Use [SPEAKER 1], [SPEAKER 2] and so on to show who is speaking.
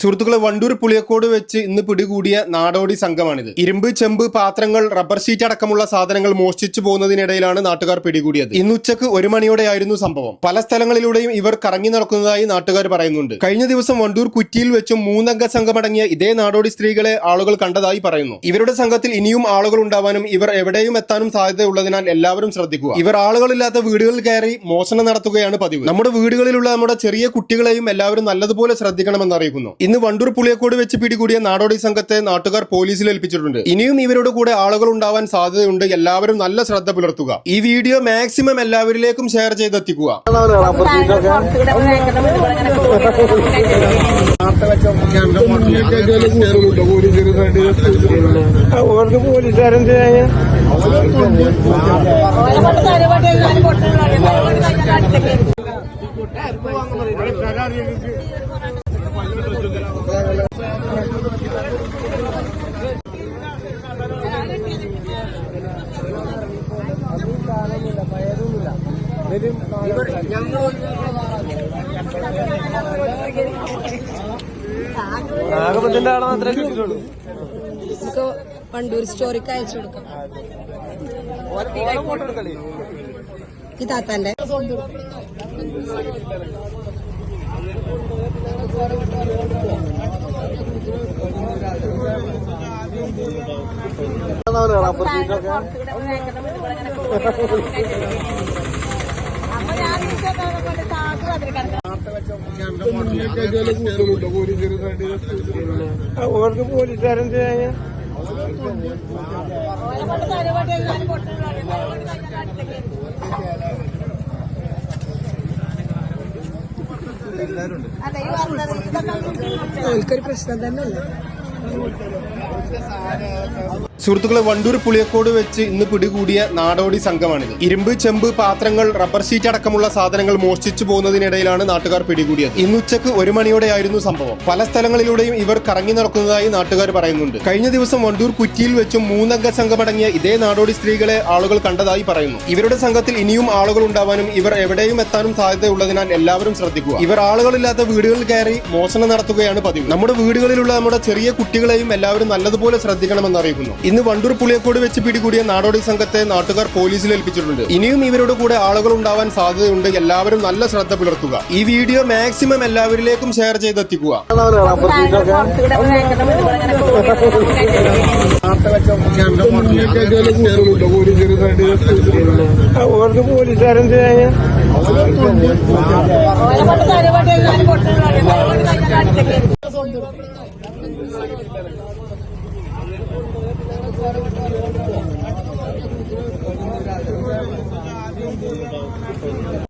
[SPEAKER 1] സുഹൃത്തുക്കളെ വണ്ടൂർ പുളിയക്കോട് വെച്ച് ഇന്ന് പിടികൂടിയ നാടോടി സംഘമാണിത്. ഇരുമ്പ് ചെമ്പ് പാത്രങ്ങൾ റബ്ബർ ഷീറ്റ് അടക്കമുള്ള സാധനങ്ങൾ മോഷ്ടിച്ചു പോകുന്നതിനിടയിലാണ് നാട്ടുകാർ പിടികൂടിയത്. ഇന്ന് ഉച്ചയ്ക്ക് ഒരു മണിയോടെയായിരുന്നു സംഭവം. പല സ്ഥലങ്ങളിലൂടെയും ഇവർ കറങ്ങി നടക്കുന്നതായി നാട്ടുകാർ പറയുന്നുണ്ട്. കഴിഞ്ഞ ദിവസം വണ്ടൂർ കുറ്റിയിൽ വെച്ചും മൂന്നംഗ സംഘമടങ്ങിയ ഇതേ നാടോടി സ്ത്രീകളെ ആളുകൾ കണ്ടതായി പറയുന്നു. ഇവരുടെ സംഘത്തിൽ ഇനിയും ആളുകൾ ഉണ്ടാവാനും ഇവർ എവിടെയും എത്താനും സാധ്യതയുള്ളതിനാൽ എല്ലാവരും ശ്രദ്ധിക്കുക. ഇവർ ആളുകളില്ലാത്ത വീടുകളിൽ കയറി മോഷണം നടത്തുകയാണ് പതിവ്. നമ്മുടെ വീടുകളിലുള്ള നമ്മുടെ ചെറിയ കുട്ടികളെയും എല്ലാവരും നല്ലതുപോലെ ശ്രദ്ധിക്കണമെന്ന് അറിയിക്കുന്നു. ഇന്ന് വണ്ടൂർ പുളിയക്കോട് വെച്ച് പിടികൂടിയ നാടോടി സംഘത്തെ നാട്ടുകാർ പോലീസിൽ ഏൽപ്പിച്ചിട്ടുണ്ട്. ഇനിയും ഇവരുടെ കൂടെ ആളുകൾ ഉണ്ടാവാൻ സാധ്യതയുണ്ട്. എല്ലാവരും നല്ല ശ്രദ്ധ പുലർത്തുക. ഈ വീഡിയോ മാക്സിമം എല്ലാവരിലേക്കും ഷെയർ ചെയ്തെത്തിക്കുക.
[SPEAKER 2] പോലീസുകാരെന്ത് ചെയ്യാൻ നാഗപ്പത്തിന്റെ ആളെ മാത്രമേ കിട്ടിയിട്ടുള്ളൂ?
[SPEAKER 3] നമുക്ക് വണ്ടൂർ സ്റ്റോറിക്ക് അയച്ചു കൊടുക്കാം.
[SPEAKER 2] ഈ താത്താന്റെ.
[SPEAKER 3] അപ്പൊ താത്താന്റെ
[SPEAKER 2] അവർക്ക് പോലീസുകാരെന്ത്
[SPEAKER 3] അവർക്കൊരു പ്രശ്നം തന്നെ അല്ലേ
[SPEAKER 1] സുഹൃത്തുക്കളെ വണ്ടൂർ പുളിയക്കോട് വെച്ച് ഇന്ന് പിടികൂടിയ നാടോടി സംഘമാണിത്. ഇരുമ്പ് ചെമ്പ് പാത്രങ്ങൾ റബ്ബർ ഷീറ്റ് അടക്കമുള്ള സാധനങ്ങൾ മോഷ്ടിച്ചു പോകുന്നതിനിടയിലാണ് നാട്ടുകാർ പിടികൂടിയത്. ഇന്ന് ഉച്ചയ്ക്ക് ഒരു മണിയോടെയായിരുന്നു സംഭവം. പല സ്ഥലങ്ങളിലൂടെയും ഇവർ കറങ്ങി നടക്കുന്നതായി നാട്ടുകാർ പറയുന്നുണ്ട്. കഴിഞ്ഞ ദിവസം വണ്ടൂർ കുറ്റിയിൽ വെച്ചും മൂന്നംഗ സംഘമടങ്ങിയ ഇതേ നാടോടി സ്ത്രീകളെ ആളുകൾ കണ്ടതായി പറയുന്നു. ഇവരുടെ സംഘത്തിൽ ഇനിയും ആളുകൾ ഉണ്ടാവാനും ഇവർ എവിടെയും എത്താനും സാധ്യതയുള്ളതിനാൽ എല്ലാവരും ശ്രദ്ധിക്കുക. ഇവർ ആളുകളില്ലാത്ത വീടുകളിൽ കയറി മോഷണം നടത്തുകയാണ് പതിവ്. നമ്മുടെ വീടുകളിലുള്ള നമ്മുടെ ചെറിയ കുട്ടികളെയും എല്ലാവരും നല്ലതുപോലെ ശ്രദ്ധിക്കണമെന്ന് അറിയിക്കുന്നു. ഇന്ന് വണ്ടൂർ പുളിയക്കോട് വെച്ച് പിടികൂടിയ നാടോടി സംഘത്തെ നാട്ടുകാർ പോലീസിൽ ഏൽപ്പിച്ചിട്ടുണ്ട്. ഇനിയും ഇവരുടെ കൂടെ ആളുകൾ ഉണ്ടാവാൻ സാധ്യതയുണ്ട്. എല്ലാവരും നല്ല ശ്രദ്ധ പുലർത്തുക. ഈ വീഡിയോ മാക്സിമം എല്ലാവരിലേക്കും ഷെയർ ചെയ്തെത്തിക്കുക.